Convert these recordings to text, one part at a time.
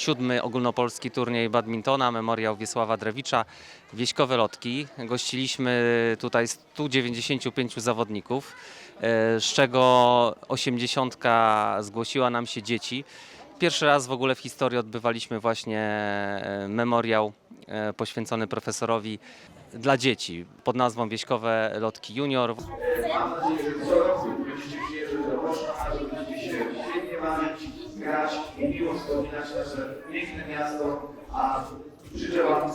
siódmy ogólnopolski turniej badmintona, memoriał Wiesława Drewicza, Wieśkowe Lotki. Gościliśmy tutaj 195 zawodników, e, z czego 80 zgłosiła nam się dzieci. Pierwszy raz w ogóle w historii odbywaliśmy właśnie e, memoriał e, poświęcony profesorowi dla dzieci pod nazwą Wieśkowe Lotki Junior. Grać i miło wspominać nasze piękne miasto, a życzę Wam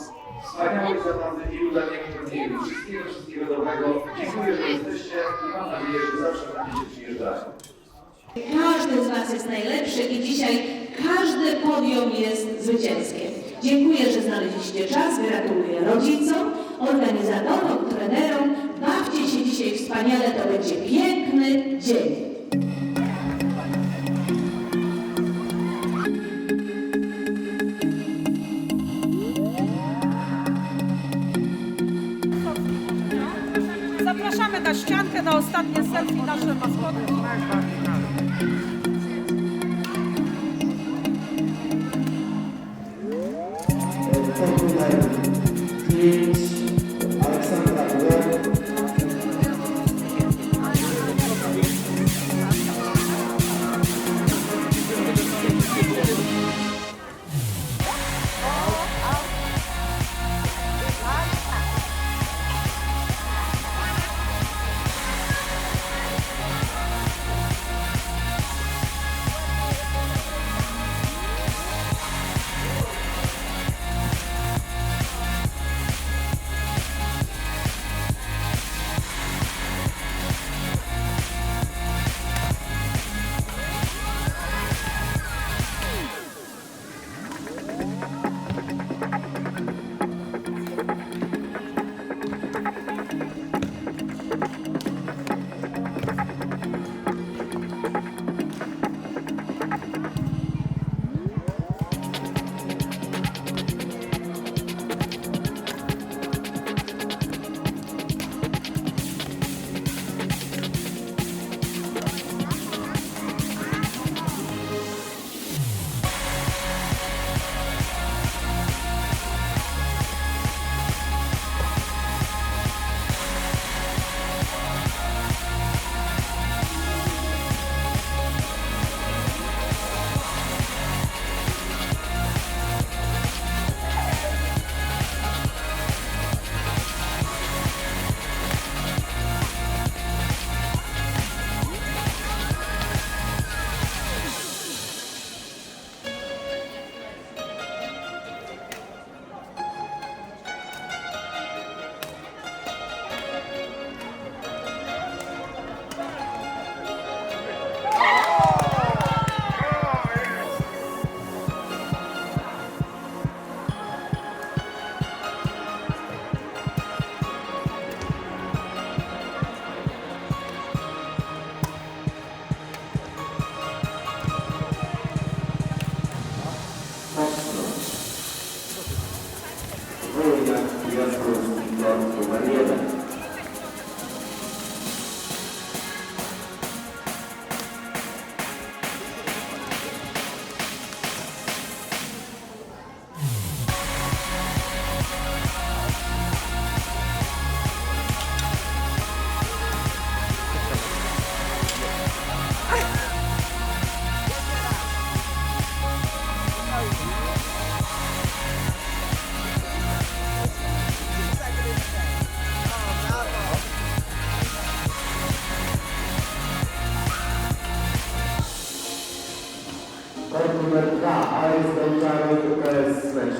wspaniałej zabawy i udanego turnieju. Wszystkiego, wszystkiego dobrego. Dziękuję, że jesteście i mam nadzieję, że zawsze będziecie przyjeżdżać. Każdy z Was jest najlepszy i dzisiaj każde podium jest zwycięskie. Dziękuję, że znaleźliście czas. Gratuluję rodzicom, organizatorom, trenerom. Bawcie się dzisiaj wspaniale, to będzie piękny dzień. Ostatnie selfie nasze maskotki.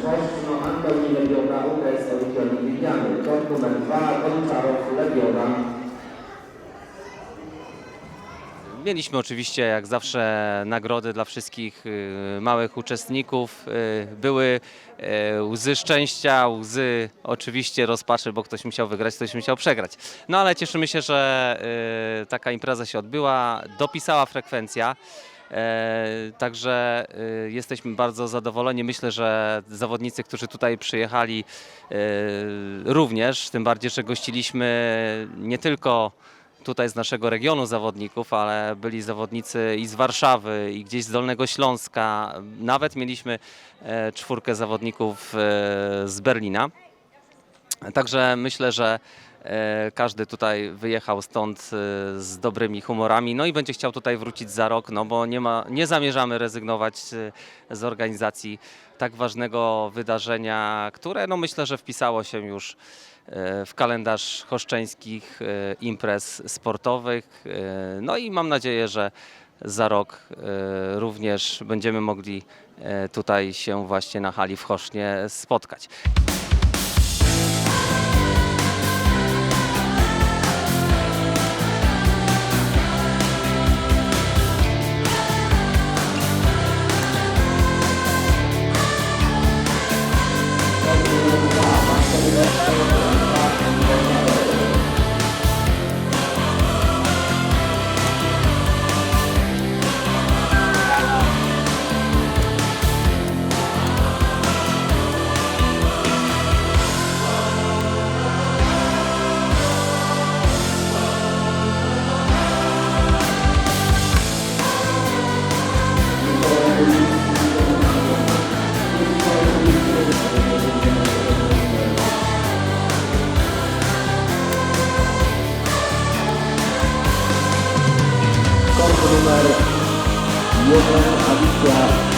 UKS Smęcznościno, Antoni Lebiona, UKS Olimpionik Wigiany. Kort numer 2, Gonczarów, Lebiona. Mieliśmy oczywiście jak zawsze nagrody dla wszystkich y, małych uczestników. Y, Były y, łzy szczęścia, łzy oczywiście rozpaczy, bo ktoś musiał wygrać, ktoś musiał przegrać. No ale cieszymy się, że taka impreza się odbyła, dopisała frekwencja. E, Także y, jesteśmy bardzo zadowoleni. Myślę, że zawodnicy, którzy tutaj przyjechali, y, również, tym bardziej, że gościliśmy nie tylko tutaj z naszego regionu zawodników, ale byli zawodnicy i z Warszawy, i gdzieś z Dolnego Śląska. Nawet mieliśmy e, czwórkę zawodników e, z Berlina. Także myślę, że e, każdy tutaj wyjechał stąd e, z dobrymi humorami, no i będzie chciał tutaj wrócić za rok, no bo nie, ma, nie zamierzamy rezygnować e, z organizacji tak ważnego wydarzenia, które no myślę, że wpisało się już e, w kalendarz choszczeńskich e, imprez sportowych. E, No i mam nadzieję, że za rok e, również będziemy mogli e, tutaj się właśnie na hali w Chosznie spotkać. Bolsonaro. E eu não habituar.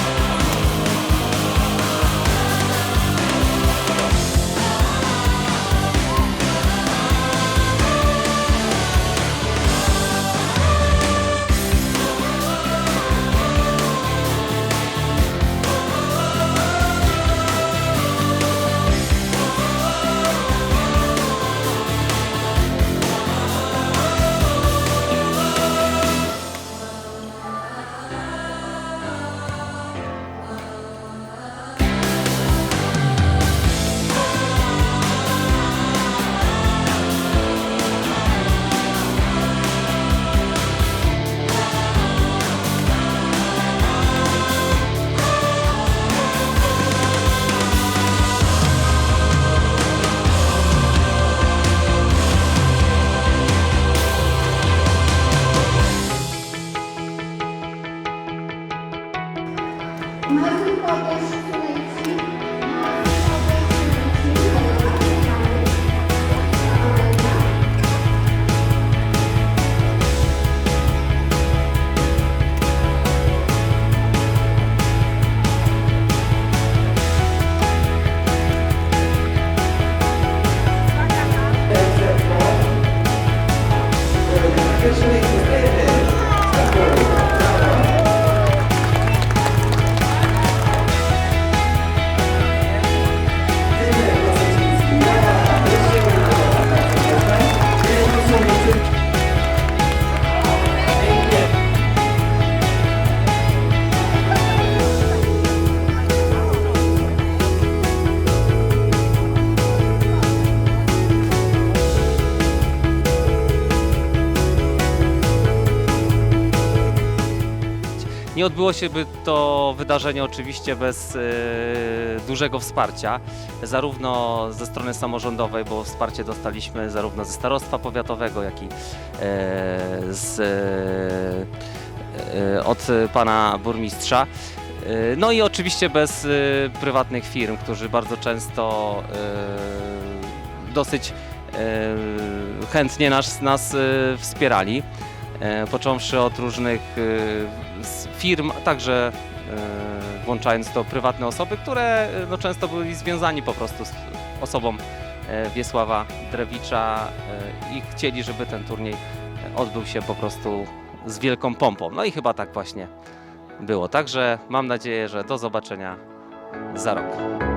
Nie odbyło się by to wydarzenie oczywiście bez e, dużego wsparcia, zarówno ze strony samorządowej, bo wsparcie dostaliśmy zarówno ze starostwa powiatowego, jak i e, z, e, od pana burmistrza. No i oczywiście bez prywatnych firm, którzy bardzo często dosyć chętnie nas, nas wspierali począwszy od różnych e, firm, a także e, włączając to prywatne osoby, które e, no, często byli związani po prostu z osobą e, Wiesława Drewicza e, i chcieli, żeby ten turniej e, odbył się po prostu z wielką pompą. No i chyba tak właśnie było. Także mam nadzieję, że do zobaczenia za rok.